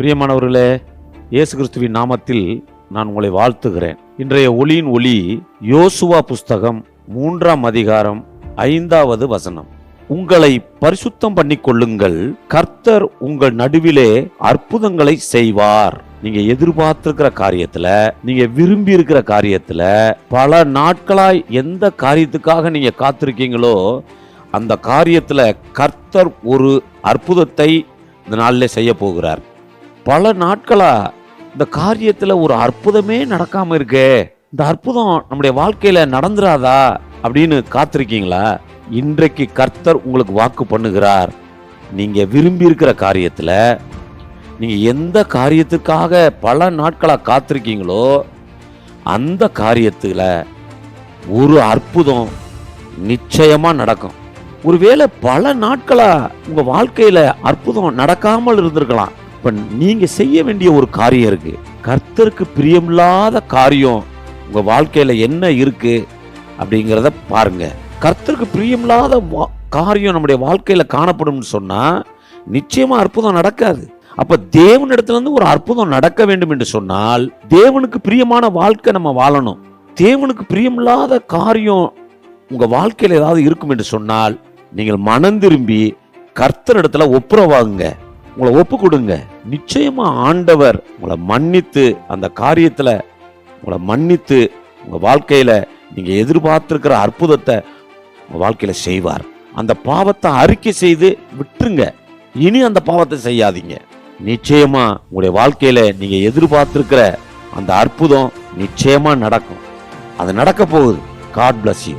பிரியமானவர்களே இயேசு கிறிஸ்துவின் நாமத்தில் நான் உங்களை வாழ்த்துகிறேன். இன்றைய ஒளியின் ஒளி யோசுவா புஸ்தகம் மூன்றாம் அதிகாரம் ஐந்தாவது வசனம். உங்களை பரிசுத்தம் பண்ணி கொள்ளுங்கள் கர்த்தர் உங்கள் நடுவிலே அற்புதங்களை செய்வார். நீங்க எதிர்பார்த்திருக்கிற காரியத்துல நீங்க விரும்பி இருக்கிற காரியத்துல பல நாட்களாய் எந்த காரியத்துக்காக நீங்க காத்திருக்கீங்களோ அந்த காரியத்துல கர்த்தர் ஒரு அற்புதத்தை இந்த நாளில் செய்ய போகிறார். பல நாட்களா இந்த காரியத்துல ஒரு அற்புதமே நடக்காம இருக்கே. இந்த அற்புதம் நம்முடைய வாழ்க்கையில நடந்துராதா அப்படின்னு காத்திருக்கீங்களா? இன்றைக்கு கர்த்தர் உங்களுக்கு வாக்கு பண்ணுகிறார். நீங்க விரும்பி இருக்கிற காரியத்துல நீங்க எந்த காரியத்துக்காக பல நாட்களா காத்திருக்கீங்களோ அந்த காரியத்துல ஒரு அற்புதம் நிச்சயமா நடக்கும். ஒருவேளை பல நாட்களா உங்க வாழ்க்கையில அற்புதம் நடக்காமல் இருந்திருக்கலாம். இப்போ நீங்கள் செய்ய வேண்டிய ஒரு காரியம் இருக்கு. கர்த்தருக்கு பிரியமில்லாத காரியம் உங்கள் வாழ்க்கையில் என்ன இருக்கு அப்படிங்கிறத பாருங்க. கர்த்தருக்கு பிரியமில்லாத வா- காரியம் நம்முடைய வாழ்க்கையில் காணப்படும்னு சொன்னால் நிச்சயமாக அற்புதம் நடக்காது. அப்போ தேவனிடத்துலேருந்து ஒரு அற்புதம் நடக்க வேண்டும் என்று சொன்னால் தேவனுக்கு பிரியமான வாழ்க்கை நம்ம வாழணும். தேவனுக்கு பிரியமில்லாத காரியம் உங்கள் வாழ்க்கையில் ஏதாவது இருக்கும் என்று சொன்னால் நீங்கள் மனம் திரும்பி கர்த்தரிடத்துல ஒப்புரவாகுங்க. உங்களை ஒப்பு கொடுங்க நிச்சயமா ஆண்டவர் உங்களை மன்னித்து அந்த காரியத்துல உங்களை மன்னித்து உங்க வாழ்க்கையில நீங்க எதிர்பார்த்திருக்கிற அற்புதத்தை உங்க வாழ்க்கையில செய்வார். அந்த பாவத்தை அறிக்கை செய்து விட்டுருங்க. இனி அந்த பாவத்தை செய்யாதீங்க. நிச்சயமா உங்களுடைய வாழ்க்கையில நீங்க எதிர்பார்த்திருக்கிற அந்த அற்புதம் நிச்சயமா நடக்கும். அது நடக்க போகுது. God bless you